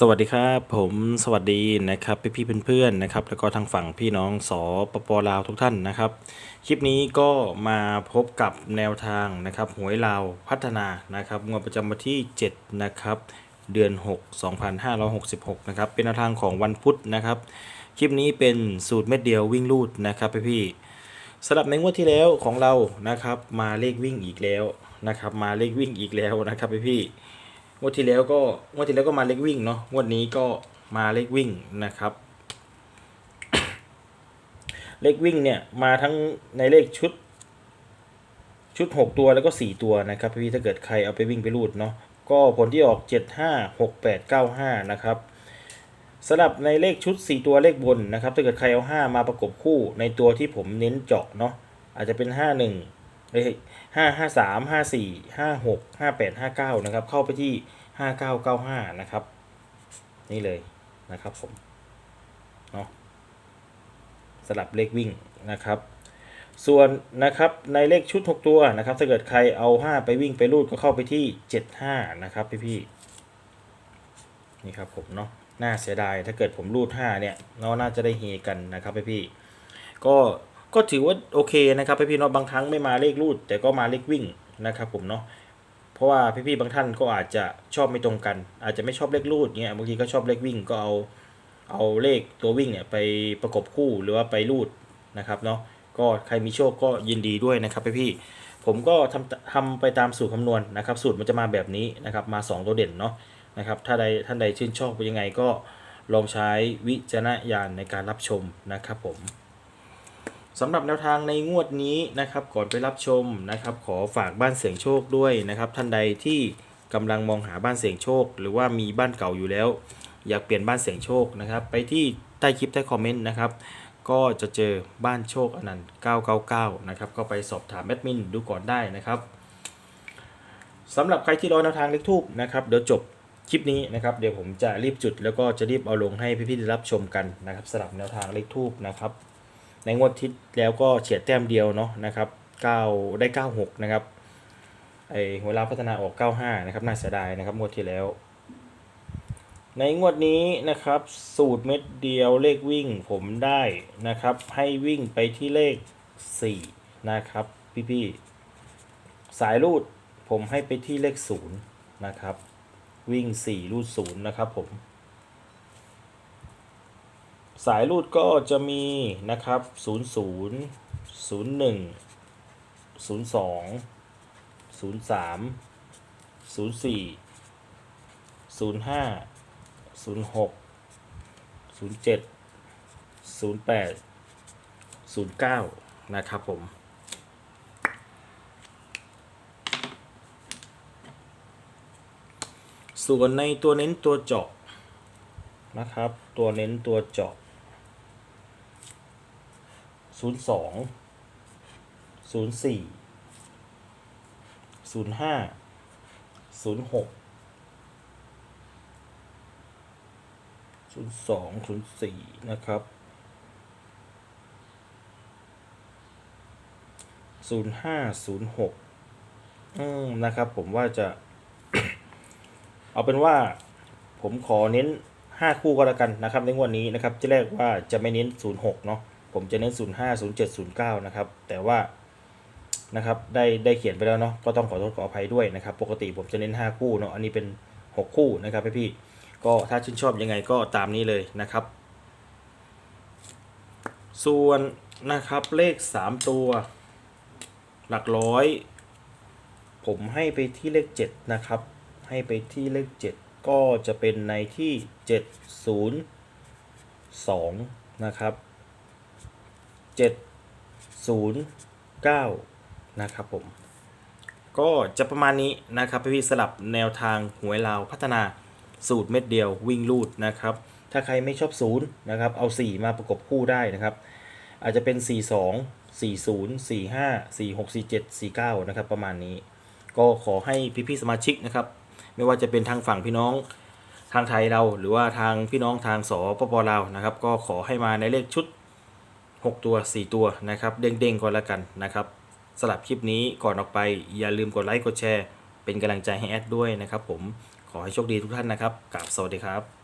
สวัสดีครับผมสวัสดีนะครับพี่พี่ๆเพื่อนๆนะครับแล้วก็ทางฝั่งพี่น้องสปปลาวทุกท่านนะครับ คลิปนี้ก็มาพบกับแนวทางนะครับหวยลาวพัฒนานะครับงวดประจำวันที่ 7 นะครับ เดือน 6 2566 นะครับ เป็นแนวทางของวันพุธนะครับ คลิปนี้เป็นสูตรเม็ดเดียววิ่งลูดนะครับพี่พี่ๆสำหรับในงวดที่แล้วของเรานะครับ มาเลขวิ่งอีกแล้วนะครับ มาเลขวิ่งอีกแล้วนะครับพี่พี่ งวดที่แล้วก็งวดที่แล้วก็มาเล็กวิ่งเนาะงวดนี้ก็มาเล็กวิ่งนะครับ เลขวิ่งเนี่ยมาทั้งในเลขชุด ชุด 6 ตัวแล้วก็ 4 ตัวนะครับพี่ถ้าเกิดใครเอาไปวิ่งไปรูดเนาะก็ผลที่ออก 7 5 6 8 9 5 นะครับสำหรับในเลขชุด 4 ตัวเลขบนนะครับ ถ้าเกิดใครเอา 5 มาประกบคู่ในตัวที่ผมเน้นเจาะเนาะอาจจะเป็น 5 1เอ้ย5 5 3 5 4 5 6 5 8 5 9นะครับ เข้าไปที่5995นะครับ นี่เลยนะครับผมเนาะสลับเลขวิ่งนะครับ ส่วนนะครับในเลขชุด 6 ตัวนะครับ ถ้าเกิดใครเอา 5 ไปวิ่งไปรูดก็เข้าไปที่ 75 นะครับพี่พี่นี่ครับผมเนาะน่าเสียดายถ้าเกิดผมรูด 5 เนี่ยเนาะน่าจะได้เฮกันนะครับพี่พี่ก็ ก็ถือว่าโอเคนะครับพี่พี่เนาะบางครั้งไม่มาเลขรูด แต่ก็มาเลขวิ่งนะครับผมเนาะเพราะว่าพี่ๆบางท่านก็อาจจะชอบไม่ตรงกัน อาจจะไม่ชอบเลขรูดเงี้ยบางทีก็ชอบเลขวิ่งก็เอาเอาเลขตัววิ่งเนี่ยไปประกบคู่หรือว่าไปรูดนะครับเนาะก็ใครมีโชคก็ยินดีด้วยนะครับพี่ๆผมก็ทำทำไปตามสูตรคำนวณนะครับ สูตรมันจะมาแบบนี้นะครับมา 2 ตัวเด่นเนาะนะครับถ้าใดท่านใดชื่นชอบเป็นยังไงก็ลองใช้วิจารณญาณในการรับชมนะครับผม สำหรับแนวทางในงวดนี้นะครับก่อนไปรับชมนะครับ ขอฝากบ้านเสียงโชคด้วยนะครับ ท่านใดที่กำลังมองหาบ้านเสียงโชค หรือว่ามีบ้านเก่าอยู่แล้ว อยากเปลี่ยนบ้านเสียงโชคนะครับ ไปที่ใต้คลิปใต้คอมเมนต์นะครับ ก็จะเจอบ้านโชคอนันต์999 นะครับ ก็ไปสอบถามแอดมินดูก่อนได้นะครับสำหรับใครที่รอแนวทางเลขทูบนะครับเดี๋ยวจบคลิปนี้นะครับเดี๋ยวผมจะรีบจุด แล้วก็จะรีบเอาลงให้พี่ๆได้รับชมกันนะครับสำหรับแนวทางเลขทูบนะครับ ในงวดที่แล้วก็เฉียดแต้มเดียวเนาะนะครับ9ได้ 96 นะครับไอหัวลาพัฒนาออก 95 นะครับน่าเสียดายนะครับงวดที่แล้ว ในงวดนี้นะครับ สูตรเม็ดเดียวเลขวิ่งผมได้นะครับ ให้วิ่งไปที่เลข 4 นะครับ พี่ๆสายรูดผมให้ไปที่เลข 0 นะครับ วิ่ง 4 รูด 0 นะครับผม สายรูดก็จะมีนะครับ 0 0 0 1 0 2 0 3 0 4 0 5 0 6 0 7 0 8 0 9 นะครับผม ส่วนในตัวเน้นตัวเจาะนะครับ ตัวเน้นตัวเจาะ ศูนย์สองศูนย์สี่ศูนย์ห้าศูนย์หกศูนย์สองศูนย์สี่นะครับศูนย์ห้าศูนย์หกอืมนะครับ ผมว่าจะ เอาเป็นว่า ผมขอเน้นห้าคู่ก็แล้วกันนะครับ ในงวดนี้นะครับ ที่แรกว่าจะไม่เน้นศูนย์หกเนาะ ผมจะเน้น 05 07 09 นะครับ แต่ว่านะครับได้ได้เขียนไปแล้วเนาะก็ต้องขอโทษขออภัยด้วยนะครับ ปกติผมจะเน้น 5 คู่เนาะอันนี้เป็น 6 คู่นะครับพี่พี่ก็ถ้าชื่นชอบยังไงก็ตามนี้เลยนะครับ ส่วนนะครับเลข 3 ตัว หลักร้อย ผมให้ไปที่เลข 7 นะครับ ให้ไปที่เลข 7 ก็จะเป็นในที่ 702 นะครับ เจ็ดศูนย์เก้านะครับผม ก็จะประมาณนี้นะครับพี่ๆสลับแนวทางหวยลาวพัฒนาสูตรเม็ดเดียววิ่งลูดนะครับ ถ้าใครไม่ชอบศูนย์นะครับ เอา 4 มาประกบคู่ได้นะครับ อาจจะเป็น 4 2 4 0 4 5 4 6 4 7 4 9 นะครับ ประมาณนี้ ก็ขอให้พี่ๆสมาชิกนะครับ ไม่ว่าจะเป็นทางฝั่งพี่น้องทางไทยเราหรือว่าทางพี่น้องทางสปปลาวนะครับ ก็ขอให้มาในเลขชุด 6 ตัว 4 ตัวนะครับ เด้งๆก่อนละกันนะครับสลับคลิปนี้ก่อนออกไปอย่าลืมกดไลค์กดแชร์ เป็นกำลังใจให้แอดด้วยนะครับผมขอให้โชคดีทุกท่านนะครับกราบสวัสดีครับ